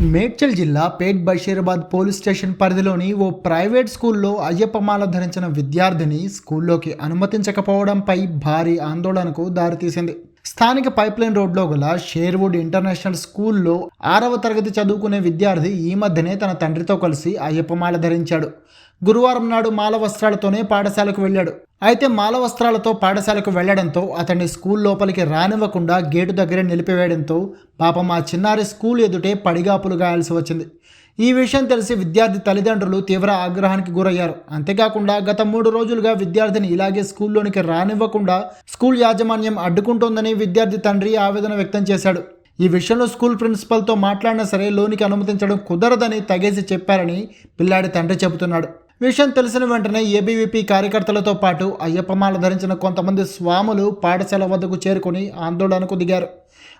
మేడ్చల్ జిల్లా పేట్ Basheerabad police station పరిధిలోని ఓ private స్కూల్లో అయ్యప్పమాల ధరించిన విద్యార్థిని స్కూల్లోకి అనుమతించకపోవడంపై భారీ ఆందోళనకు దారితీసింది. స్థానిక పైప్లైన్ రోడ్లో గల షేర్వుడ్ ఇంటర్నేషనల్ స్కూల్లో ఆరవ తరగతి చదువుకునే విద్యార్థి ఈ మధ్యనే తన తండ్రితో కలిసి అయ్యప్పమాల ధరించాడు. గురువారం నాడు మాల వస్త్రాలతోనే పాఠశాలకు వెళ్ళాడు. అయితే మాల వస్త్రాలతో పాఠశాలకు వెళ్ళడంతో అతన్ని స్కూల్ లోపలికి రానివ్వకుండా గేటు దగ్గరే నిలిపివేయడంతో పాపం ఆ చిన్నారి స్కూల్ ఎదుటే పడిగాపులు గాయాల్సి వచ్చింది. ఈ విషయం తెలిసి విద్యార్థి తల్లిదండ్రులు తీవ్ర ఆగ్రహానికి గురయ్యారు. అంతేకాకుండా గత మూడు రోజులుగా విద్యార్థిని ఇలాగే స్కూల్లోనికి రానివ్వకుండా స్కూల్ యాజమాన్యం అడ్డుకుంటోందని విద్యార్థి తండ్రి ఆవేదన వ్యక్తం చేశాడు. ఈ విషయంలో స్కూల్ ప్రిన్సిపల్తో మాట్లాడినా సరే లోనికి అనుమతించడం కుదరదని తగేసి చెప్పారని పిల్లాడి తండ్రి చెబుతున్నాడు. విషయం తెలిసిన వెంటనే ఏబీవీపీ కార్యకర్తలతో పాటు అయ్యప్పమాల ధరించిన కొంతమంది స్వాములు పాఠశాల వద్దకు చేరుకొని ఆందోళనకు దిగారు.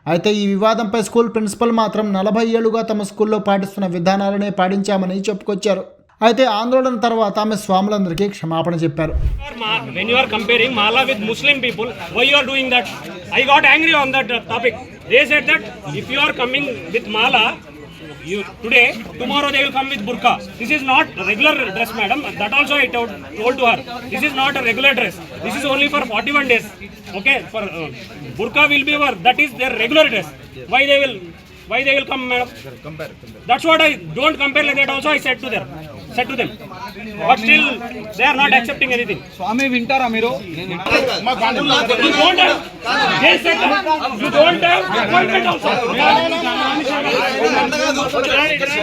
అయితే ఈ వివాదంపై స్కూల్ ప్రిన్సిపల్ మాత్రం నలభై ఏళ్ళుగా తమ స్కూల్లో పాటిస్తున్న విధానాలనే పాటించామని చెప్పుకొచ్చారు. అయితే ఆందోళన తర్వాత ఆమె స్వాములందరికీ క్షమాపణ చెప్పారు. Are ma- when you are comparing Mala with Muslim you today, tomorrow they will come with burqa. This is not regular dress, madam. That also I told, told to her. This is not a regular dress. This is only for 41 days. Okay, for uh, burqa will be over. That is their regular dress. Why they will? Why they will come, madam? That's what I don't compare like that. Also, I said to them. Said to them. But still, they are not accepting anything. స్వామి వింటారా మీరు You don't have. They said that you don't have appointment also.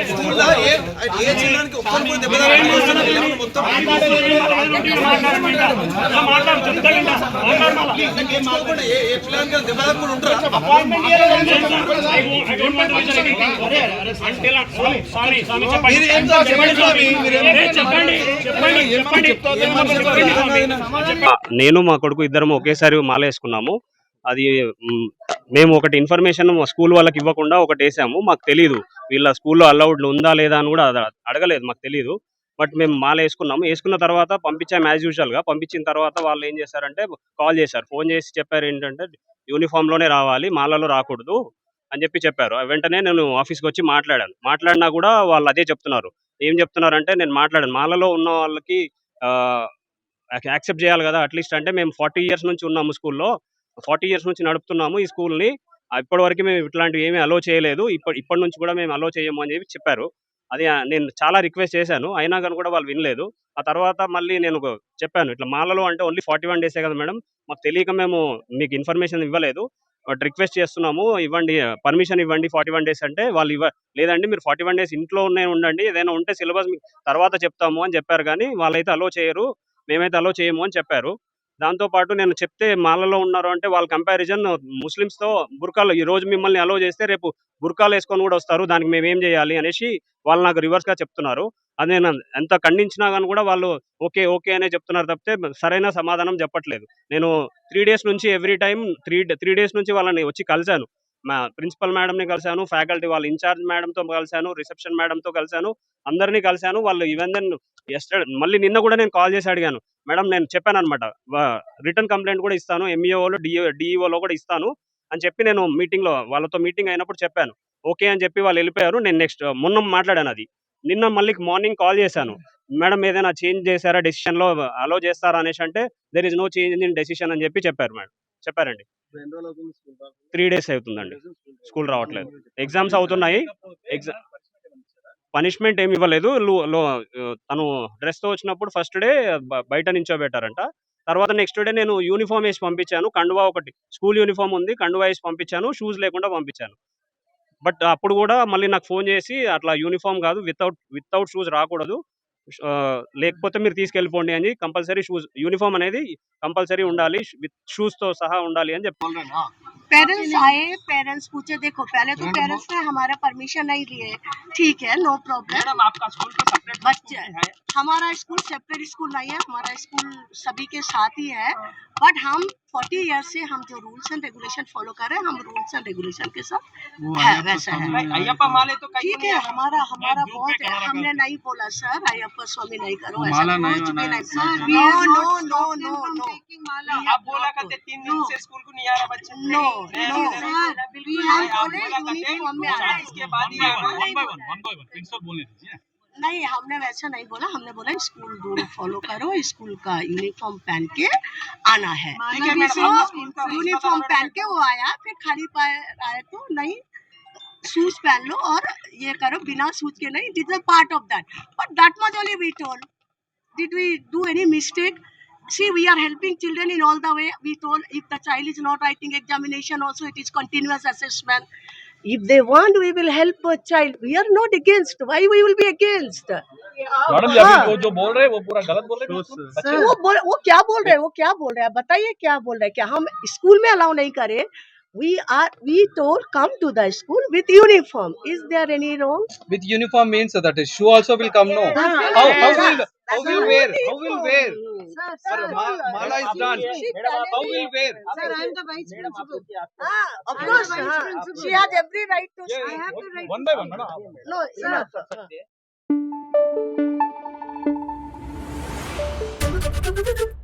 స్కూల్లో ఏ ఏ చిన్నానికి ఒక్కరు కూడా దెబ్బ తాకలేదు. కేవలం మొత్తం మాట్లాడు చెప్తాడంట మాట్లాడు తీసుకోకుండా ఏ ఏ పిల్లలకి దెబ్బ తాకకుండా ఉంటారా స్వామి స్వామి మీరు ఏం సార్ చెప్పండి స్వామి మీరు ఏం చెప్పండి చెప్పండి నేను మా కొడుకు ఇద్దరం ఒకేసారి మాల వేసుకున్నాము అది మేము ఒకటి ఇన్ఫర్మేషన్ మా స్కూల్ వాళ్ళకి ఇవ్వకుండా ఒకటి వేసాము. మాకు తెలియదు వీళ్ళ స్కూల్లో అలౌడ్ ఉందా లేదా అని కూడా అడగలేదు మాకు తెలియదు బట్ మేము మాల వేసుకున్నాము వేసుకున్న తర్వాత పంపించాము యాజ్ యూజువల్గా పంపించిన తర్వాత వాళ్ళు ఏం చేశారంటే కాల్ చేశారు. ఫోన్ చేసి చెప్పారు ఏంటంటే యూనిఫామ్లోనే రావాలి మాలలో రాకూడదు అని చెప్పి చెప్పారు. వెంటనే నేను ఆఫీస్కి వచ్చి మాట్లాడాను. మాట్లాడినా కూడా వాళ్ళు అదే చెప్తున్నారు. ఏం చెప్తున్నారంటే నేను మాట్లాడాను. మాలలో ఉన్న వాళ్ళకి యాక్సెప్ట్ చేయాలి కదా అట్లీస్ట్ అంటే మేము ఫార్టీ ఇయర్స్ నుంచి ఉన్నాము స్కూల్లో. ఫార్టీ ఇయర్స్ నుంచి నడుపుతున్నాము ఈ స్కూల్ని. ఇప్పటివరకు మేము ఇట్లాంటివి ఏమీ అలో చేయలేదు. ఇప్పటి ఇప్పటి నుంచి కూడా మేము అలో చేయము అని చెప్పి చెప్పారు. అది నేను చాలా రిక్వెస్ట్ చేశాను. అయినా కానీ కూడా వాళ్ళు వినలేదు. ఆ తర్వాత మళ్ళీ నేను చెప్పాను. ఇట్లా మాలలో అంటే ఓన్లీ ఫార్టీ వన్ డేసే కదా మేడం. మాకు తెలియక మేము మీకు ఇన్ఫర్మేషన్ ఇవ్వలేదు. రిక్వెస్ట్ చేస్తున్నాము ఇవ్వండి పర్మిషన్ ఇవ్వండి ఫార్టీ వన్ డేస్ అంటే వాళ్ళు ఇవ్వ లేదండి మీరు ఫార్టీ వన్ డేస్ ఇంట్లో ఉండండి ఏదైనా ఉంటే సిలబస్ తర్వాత చెప్తాము అని చెప్పారు కానీ వాళ్ళైతే అలో చేయరు మేమైతే అలో చేయము అని చెప్పారు. దాంతో పాటు నేను చెప్తే మాలలో ఉన్నారు అంటే వాళ్ళ కంపారిజన్ ముస్లిమ్స్తో బుర్కాలు ఈ రోజు మిమ్మల్ని అలో చేస్తే రేపు బుర్కాలు వేసుకొని కూడా వస్తారు దానికి మేము ఏం చేయాలి అనేసి వాళ్ళు నాకు రివర్స్గా చెప్తున్నారు. అది నేను ఎంత ఖండించినా కానీ కూడా వాళ్ళు ఓకే ఓకే అనే చెప్తున్నారు తప్పితే సరైన సమాధానం చెప్పట్లేదు. నేను త్రీ డేస్ నుంచి every time three three days నుంచి వాళ్ళని వచ్చి కలిశాను. మా ప్రిన్సిపల్ మేడంని కలిశాను ఫ్యాకల్టీ వాళ్ళ ఇన్ఛార్జ్ మేడంతో కలిశాను రిసెప్షన్ మేడంతో కలిశాను అందరినీ కలిశాను. వాళ్ళు ఈవెన్ దెన్ ఎస్టర్ మళ్ళీ నిన్న కూడా నేను కాల్ చేసి అడిగాను. మేడం నేను చెప్పాను అనమాట రిటర్న్ కంప్లైంట్ కూడా ఇస్తాను ఎంఈఓలో డిఓ డిఈఓలో కూడా ఇస్తాను అని చెప్పి నేను మీటింగ్లో వాళ్ళతో మీటింగ్ అయినప్పుడు చెప్పాను. ఓకే అని చెప్పి వాళ్ళు వెళ్ళిపోయారు. నేను నెక్స్ట్ మొన్న మాట్లాడాను అది. నిన్న మళ్ళీ మార్నింగ్ కాల్ చేశాను. మేడం ఏదైనా చేంజ్ చేశారా డెసిషన్లో అలో చేస్తారా అనేసి అంటే there is no change in decision అని చెప్పి చెప్పారు మేడం. చెప్పారండి. త్రీ డేస్ అవుతుందండి. స్కూల్ రావట్లేదు. ఎగ్జామ్స్ అవుతున్నాయి. ఎగ్జామ్ పనిష్మెంట్ ఏమి ఇవ్వలేదు. తను డ్రెస్తో వచ్చినప్పుడు ఫస్ట్ డే బయట నించోబెట్టారంట. తర్వాత నెక్స్ట్ డే నేను యూనిఫామ్ వేసి పంపించాను. కండువా ఒకటి. స్కూల్ యూనిఫామ్ ఉంది. కండువా వేసి పంపించాను. షూస్ లేకుండా పంపించాను. బట్ అప్పుడు కూడా మళ్ళీ నాకు ఫోన్ చేసి అట్లా యూనిఫామ్ కాదు. వితౌట్ వితౌట్ షూస్ రాకూడదు. లేకపోతే మీరు తీసుకెళ్ళిపోండి అని కంపల్సరీ షూస్ యూనిఫామ్ అనేది కంపల్సరీ ఉండాలి విత్ షూస్తో సహా ఉండాలి అని చెప్పాలి पेरेंट्स आए पेरेंट्स पूछे देखो पहले तो पेरेंट्स ने हमारा परमिशन नहीं लिए। ठीक है नो प्रॉब्लम आपका स्कूल तो सेपरेट बच्चे हमारा स्कूल सेपरेट स्कूल नहीं है हमारा स्कूल सभी के साथ ही है। बट हम 40 ईयर से हम जो रूल्स एंड रेगुलेशन फॉलो कर रहे हैं हम रूल्स एंड रेगुलेशन के साथ है वैसा है। तो ठीक है। हमारा हमारा बहुत है। हमने नहीं बोला सर अयप्पा स्वामी नहीं करो ऐसा कुछ भी नहीं। No no no no no आप बोला करते तीन दिन से स्कूल को नहीं आ रहा बच्चे। नो नो हम बोले यूनिफॉर्म में आ इसके बाद ही नहीं हमने वैसा नहीं बोला हमने बोला स्कूल रूल फॉलो करो स्कूल का यूनिफॉर्म पहन के आना है। यूनिफॉर्म पहन के वो आया फिर खाली पैर आए तो नहीं शूज़ पहन लो और ये करो बिना शूज़ के नहीं is part of that but that much only we told did we do any mistake? see we are helping children in all the way we told if the child is not writing examination also it is continuous assessment if they want we will help a child we are not against why we will be against madam ji अभी वो जो बोल रहे हैं वो पूरा गलत बोल रहे हैं बच्चे वो बोल वो क्या बोल रहे हैं वो क्या बोल रहे हैं बताइए क्या बोल रहे हैं क्या हम स्कूल में अलाउ नहीं करें we are we told come to the school with uniform is there any wrong with uniform means that the shoe also will come no how how will how will wear? How will wear? Sir, sir, Ma- Mala is done. How will wear? Sir, I am the vice principal. Ah, of course, she has every right to. I have the right. One by one, madam. No, sir. Thank.